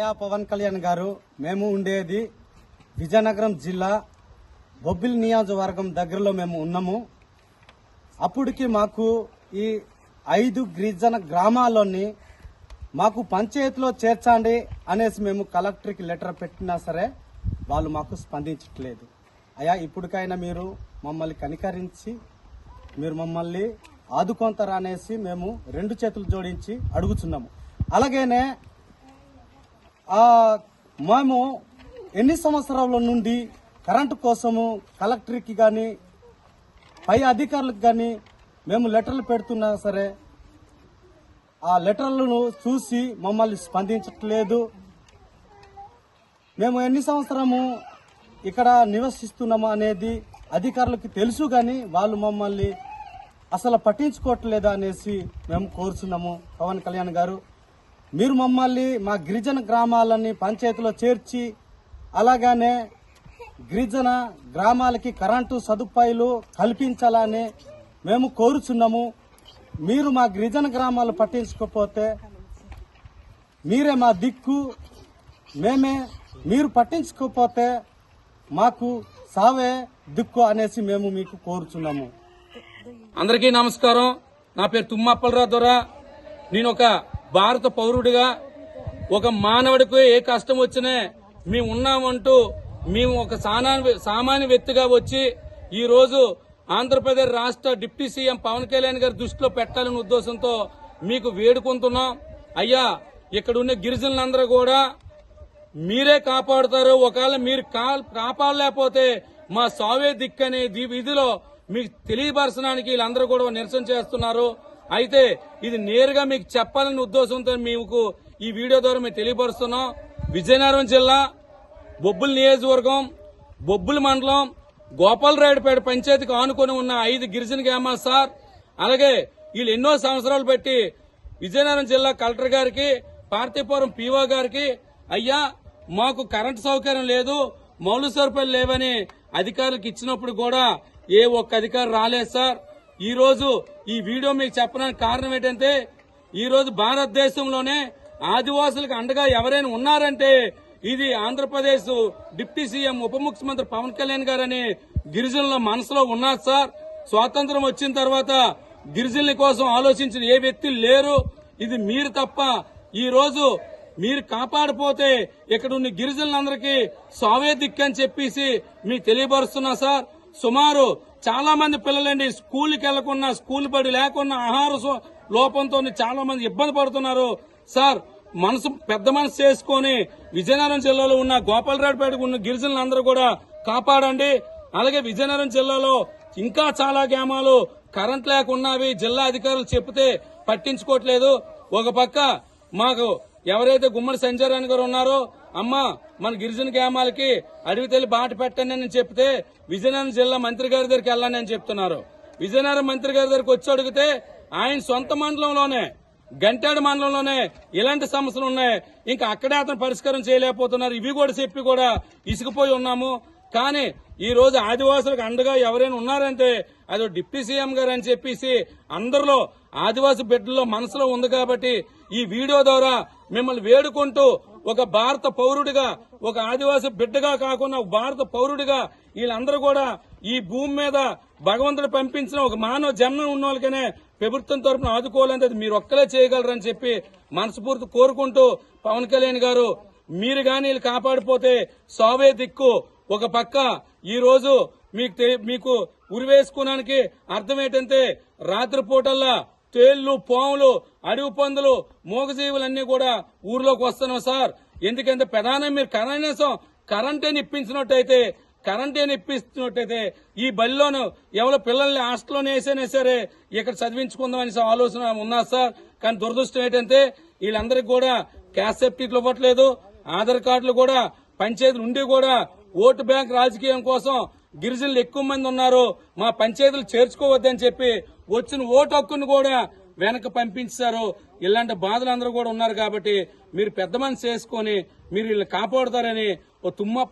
పవన్ కళ్యాణ్ గారు మేము ఉండేది విజయనగరం జిల్లా బొబ్బిలి నియోజకవర్గం దగ్గరలో మేము ఉన్నాము. అప్పటికి మాకు ఈ ఐదు గిరిజన గ్రామాల్లోని మాకు పంచాయతీలో చేర్చండి అనేసి మేము కలెక్టర్కి లెటర్ పెట్టినా సరే వాళ్ళు మాకు స్పందించట్లేదు. అయ్యా ఇప్పటికైనా మీరు మమ్మల్ని కనికరించి మీరు మమ్మల్ని ఆదుకొంతారా అనేసి మేము రెండు చేతులు జోడించి అడుగుతున్నాము అలాగేనే మేము ఎన్ని సంవత్సరాల నుండి కరెంటు కోసము కలెక్టర్కి కానీ పై అధికారులకు కానీ మేము లెటర్లు పెడుతున్నా సరే ఆ లెటర్లను చూసి మమ్మల్ని స్పందించట్లేదు. మేము ఎన్ని సంవత్సరము ఇక్కడ నివసిస్తున్నాము అనేది అధికారులకు తెలుసు కానీ వాళ్ళు మమ్మల్ని అసలు పట్టించుకోవట్లేదు అనేసి మేము కోరుచున్నాము. పవన్ కళ్యాణ్ గారు. మీరు మమ్మల్ని మా గిరిజన గ్రామాలని పంచాయతీలో చేర్చి అలాగనే గిరిజన గ్రామాలకి కరెంటు సదుపాయాలు కల్పించాలని మేము కోరుచున్నాము. మీరు మా గిరిజన గ్రామాలు పట్టించుకోకపోతే మీరే మా దిక్కు. మేమే మీరు పట్టించుకోకపోతే మాకు సావే దిక్కు అనేసి మేము మీకు కోరుచున్నాము. అందరికీ నమస్కారం. నా పేరు తుమ్మప్పలరావు దొర. నేను ఒక భారత పౌరుడిగా ఒక మానవుడికి ఏ కష్టం వచ్చినా మేము ఉన్నామంటూ మేము ఒక సానా- సామాన్య వ్యక్తిగా వచ్చి ఈ రోజు ఆంధ్రప్రదేశ్ రాష్ట్ర డిప్యూటీ సీఎం పవన్ కళ్యాణ్ గారి దృష్టిలో పెట్టాలనే ఉద్దేశంతో మీకు వేడుకుంటున్నాం. అయ్యా ఇక్కడ ఉన్న గిరిజనులందరూ కూడా మీరే కాపాడుతారు ఒకవేళ మీరు కాపాడలేకపోతే మా సావే దిక్కు అనే దీ- విధిలో మీకు తెలియపరచడానికి వీళ్ళందరూ కూడా నిరసన చేస్తున్నారు. అయితే ఇది నేరుగా మీకు చెప్పాలనే ఉద్దేశంతో మీకు ఈ వీడియో ద్వారా మేము తెలియపరుస్తున్నాం. విజయనగరం జిల్లా బొబ్బుల నియోజకవర్గం బొబ్బుల మండలం గోపాలరాయుడుపేట పంచాయతీకి ఆనుకొని ఉన్న ఐదు గిరిజన గ్రామాలు సార్. అలాగే వీళ్ళు ఎన్నో సంవత్సరాలు పెట్టి విజయనగరం జిల్లా కలెక్టర్ గారికి పార్థిపురం పీఓ గారికి అయ్యా మాకు కరెంటు సౌకర్యం లేదు మౌలిక సదుపాయాలు లేవని అధికారులకు ఇచ్చినప్పుడు కూడా ఏ ఒక్క అధికారి రాలేదు సార్. ఈ రోజు ఈ వీడియో మీకు చెప్పడానికి కారణం ఏంటంటే ఈ రోజు భారతదేశంలోనే ఆదివాసులకు అండగా ఎవరైనా ఉన్నారంటే ఇది ఆంధ్రప్రదేశ్ డిప్యూటీ సీఎం ఉప ముఖ్యమంత్రి పవన్ కళ్యాణ్ గారని గిరిజనుల మనసులో ఉన్నారు సార్. స్వాతంత్రం వచ్చిన తర్వాత గిరిజనుల కోసం ఆలోచించిన ఏ వ్యక్తి లేరు. ఇది మీరు తప్ప ఈ రోజు మీరు కాపాడిపోతే ఇక్కడ ఉన్న గిరిజనులందరికీ సావే దిక్కని చెప్పేసి మీకు తెలియపరుస్తున్నా సార్. సుమారు చాలా మంది పిల్లలండి స్కూల్కి వెళ్ళకుండా స్కూల్ బడి లేకుండా ఆహార సో- లోపంతో చాలా మంది ఇబ్బంది పడుతున్నారు. సార్ మనసు పెద్ద మనసు చేసుకొని విజయనగరం జిల్లాలో ఉన్న గోపాలరావుపేటకు ఉన్న గిరిజనులందరూ కూడా కాపాడండి. అలాగే విజయనగరం జిల్లాలో ఇంకా చాలా గ్రామాలు కరెంట్ లేకున్నవి జిల్లా అధికారులు చెప్తే పట్టించుకోవట్లేదు. ఒక పక్క మాకు ఎవరైతే గుమ్మడి సంచారాన్ని గారు ఉన్నారో అమ్మ మన గిరిజన గ్రామాలకి అడవి తల్లి బాట పెట్టండి అని చెప్తే విజయనగరం జిల్లా మంత్రి గారి దగ్గరికి వెళ్ళండి అని చెప్తున్నారు. విజయనగరం మంత్రి గారి దగ్గరికి వచ్చి అడిగితే ఆయన సొంత మండలంలోనే గంటాడు మండలంలోనే ఇలాంటి సమస్యలు ఉన్నాయి. ఇంకా అక్కడే అతను పరిష్కారం చేయలేకపోతున్నారు. ఇవి కూడా చెప్పి కూడా ఇసుకుపోయి ఉన్నాము. కానీ ఈ రోజు ఆదివాసులకు అండగా ఎవరైనా ఉన్నారంటే అది డిప్యూటీ సీఎం గారు అని చెప్పేసి అందరిలో ఆదివాసి బిడ్డల్లో మనసులో ఉంది కాబట్టి ఈ వీడియో ద్వారా మిమ్మల్ని వేడుకుంటూ ఒక భారత పౌరుడిగా ఒక ఆదివాసి బిడ్డగా కాకుండా ఒక భారత పౌరుడిగా వీళ్ళందరూ కూడా ఈ భూమి మీద భగవంతుడు పంపించిన ఒక మానవ జన్మ ఉన్న వాళ్ళకనే ప్రభుత్వం తరపున ఆదుకోవాలంటే అది మీరు ఒక్కలే చేయగలరని చెప్పి మనస్ఫూర్తి కోరుకుంటూ పవన్ కళ్యాణ్ గారు మీరు గాని వీళ్ళు కాపాడిపోతే సావే దిక్కు ఒక పక్క ఈరోజు మీకు తె- మీకు ఉరివేసుకోవడానికి అర్థం ఏంటంటే రాత్రిపూటల్లా తేళ్ళు పాములు అడవి పందులు మూగజీవులన్నీ కూడా ఊర్లోకి వస్తున్నాం సార్. ఎందుకంటే ప్రధానం మీరు కనీసం కరెంటే నిప్పించినట్టయితే కరెంటే నిప్పిస్తున్నట్టయితే ఈ బలిలోను ఎవరో పిల్లల్ని హాస్టల్లోనే వేసేనే సరే ఇక్కడ చదివించుకుందాం అనేసి ఆలోచన ఉన్నా సార్. కానీ దురదృష్టం ఏంటంటే వీళ్ళందరికీ కూడా క్యాష్ సర్టిఫికెట్లు ఇవ్వట్లేదు. ఆధార్ కార్డులు కూడా పంచాయతీలు ఉండి కూడా ఓటు బ్యాంక్ రాజకీయం కోసం గిరిజనులు ఎక్కువ మంది ఉన్నారు. మా పంచాయతీలు చేర్చుకోవద్దని చెప్పి వచ్చిన ఓటు హక్కును కూడా వెనక పంపించారు. ఇలాంటి బాధలు అందరూ కూడా ఉన్నారు కాబట్టి మీరు పెద్ద మనసు చేసుకొని మీరు వీళ్ళని కాపాడుతారని ఓ తుమ్మప్ప